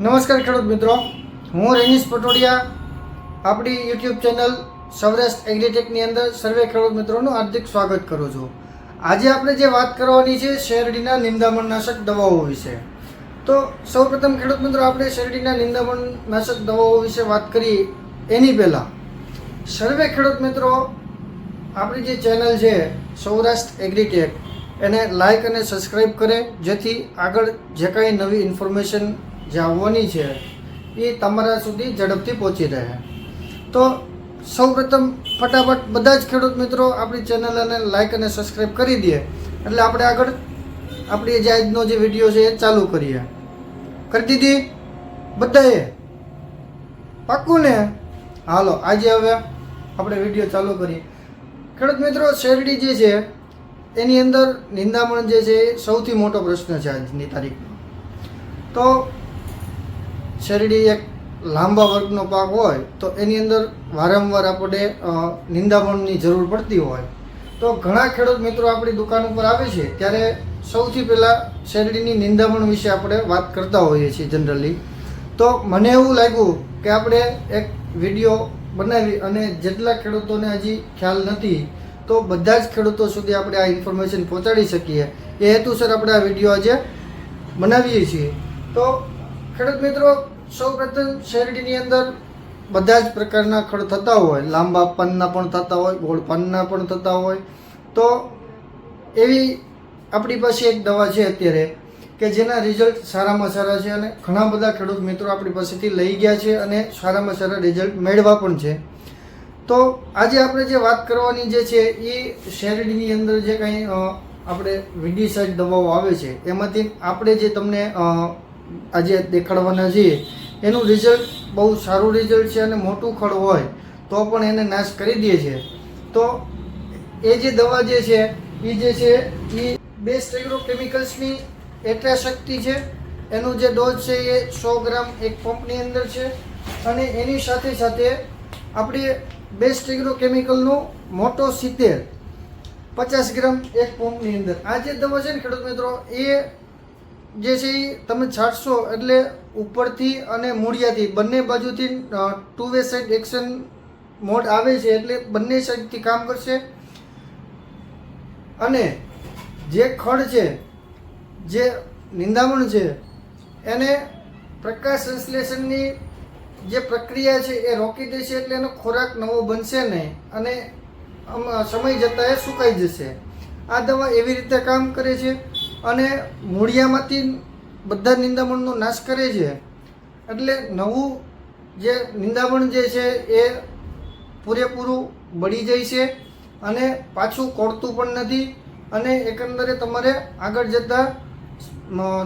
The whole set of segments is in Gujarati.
નમસ્કાર ખેડૂત મિત્રો. હું રેનીશ પટોડિયા. આપણી યુટ્યુબ ચેનલ સૌરાષ્ટ્ર એગ્રીટેકની અંદર સર્વે ખેડૂત મિત્રોનું હાર્દિક સ્વાગત કરું છું. આજે આપણે જે વાત કરવાની છે, શેરડીના નિંદામણનાશક દવાઓ વિશે. તો સૌપ્રથમ ખેડૂત મિત્રો, આપણે શેરડીના નિંદામણનાશક દવાઓ વિશે વાત કરીએ એની પહેલાં. સર્વે ખેડૂત મિત્રો, આપણી જે ચેનલ છે, સૌરાષ્ટ્ર એગ્રીટેક, એને લાઇક અને સબસ્ક્રાઈબ કરે, જેથી આગળ જે કાંઈ નવી ઇન્ફોર્મેશન જે આવવાની છે, એ તમારા સુધી ઝડપથી પહોંચી રહે. તો સૌપ્રથમ ફટાફટ બધા જ ખેડૂત મિત્રો આપણી ચેનલને લાઈક અને સબસ્ક્રાઈબ કરી દે એટલે આપણે આગળ આપણી જે આજનો જે વીડિયો છે એ ચાલુ કરીએ. કરી દીધી? બધાએ? પાક્કું ને? હાલો, આજે હવે આપણે વીડિયો ચાલુ કરીએ. ખેડૂત મિત્રો, શેરડી જે છે, એની અંદર નિંદામણ જે છે એ સૌથી મોટો પ્રશ્ન છે આજની તારીખમાં. તો શેરડી એક લાંબા વર્ગનો પાક હોય તો એની અંદર વારંવાર આપણે નિંદામણની જરૂર પડતી હોય. તો ઘણા ખેડૂત મિત્રો આપણી દુકાન ઉપર આવે છે, ત્યારે સૌથી પહેલાં શેરડીની નિંદામણ વિશે આપણે વાત કરતા હોઈએ છીએ જનરલી. તો મને એવું લાગ્યું કે આપણે એક વીડિયો બનાવી અને જેટલા ખેડૂતોને હજી ખ્યાલ નથી, તો બધા જ ખેડૂતો સુધી આપણે આ ઇન્ફોર્મેશન પહોંચાડી શકીએ. એ હેતુસર આપણે આ વીડિયો આજે બનાવીએ છીએ. તો ખેડૂત મિત્રો સૌ પ્રથમ શેરડીની અંદર બધા જ પ્રકારના ખડ થતા હોય. લાંબા પાનના પણ થતા હોય, ગોળ પનના પણ થતા હોય. તો એવી આપણી પાસે એક દવા છે અત્યારે કે જેના રિઝલ્ટ સારામાં સારા છે અને ઘણા બધા ખેડૂત મિત્રો આપણી પાસેથી લઈ ગયા છે અને સારામાં સારા રિઝલ્ટ મેળવા પણ છે. તો આજે આપણે જે વાત કરવાની જે છે એ શેરડીની અંદર જે કંઈ આપણે વિડીસાઇડ દવાઓ આવે છે, એમાંથી આપણે જે તમને આજે દેખાડવાના છીએ. એનું રિઝલ્ટ બહુ સારું રિઝલ્ટ છે અને મોટું ખડ હોય તો પણ એને નાશ કરી દે છે. તો એ જે દવા જે છે એ જે છે એ બેસ્ટ એગ્રો કેમિકલ્સની એટ્રાશક્તિ છે. એનું જે ડોઝ છે, એ સો ગ્રામ એક પંપની અંદર છે. અને એની સાથે સાથે આપણે બેસ્ટ એગ્રો કેમિકલનું મોટો સિત્તેર, પચાસ ગ્રામ એક પંપની અંદર. આ જે દવા છે ને ખેડૂત મિત્રો, એ જે છે એ તમે છાંટશો એટલે ઉપરથી અને મૂળિયાથી, બંને બાજુથી two way side action mode આવે છે એટલે બંને સાઈડથી કામ કરશે. અને જે ખડ છે, જે નિંદામણ છે, એને પ્રકાશ સંશ્લેષણની જે પ્રક્રિયા છે એ રોકી દેશે એટલે એનો ખોરાક નવો બનશે નહીં અને સમય જતાં એ સુકાઈ જશે. આ દવા એવી રીતે કામ કરે છે અને મૂળિયામાંથી બધા નિંદામણનો નાશ કરે છે. એટલે નવું જે નિંદામણ જે છે એ પૂરેપૂરું બળી જાય છે અને પાછું કોળતું પણ નથી અને એકંદરે તમારે આગળ જતાં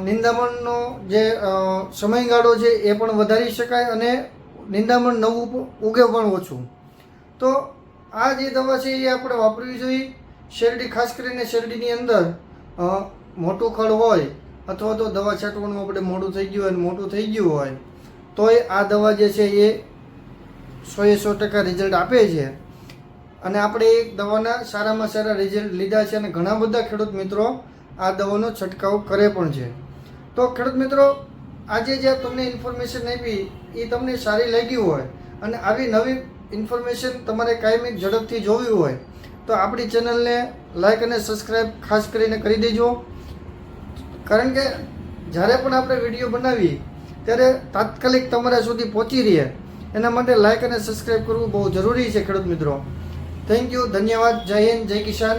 નિંદામણનો જે સમયગાળો છે એ પણ વધારી શકાય અને નિંદામણ નવું ઉગે પણ ઓછું. તો આ જે દવા છે એ આપણે વાપરવી જોઈએ શેરડી, ખાસ કરીને શેરડીની અંદર મોટું ખળ હોય, અથવા તો દવા છાંટવાનું આપણે મોડું થઈ ગયું હોય મોટું થઈ ગયું હોય, તોય આ દવા જે છે એ સોએ સો ટકા રિઝલ્ટ આપે છે. અને આપણે એ દવાના સારામાં સારા રિઝલ્ટ લીધા છે અને ઘણા બધા ખેડૂત મિત્રો આ દવાનો છંટકાવ કરે પણ છે. તો ખેડૂત મિત્રો, આજે જે તમને ઇન્ફોર્મેશન આપી, એ તમને સારી લાગી હોય અને આવી નવી ઇન્ફોર્મેશન તમારે કાયમી ઝડપથી જોવી હોય, તો આપણી ચેનલને લાઇક અને સબસ્ક્રાઈબ ખાસ કરીને કરી દેજો. કારણ કે જ્યારે પણ આપણે વીડિયો બનાવીએ, ત્યારે તાત્કાલિક તમારા સુધી પહોંચી રહીએ. એના માટે લાઇક અને સબસ્ક્રાઈબ કરવું બહુ જરૂરી છે ખેડૂત મિત્રો. થેન્ક યુ ધન્યવાદ, જય હિન્દ, જય કિસાન.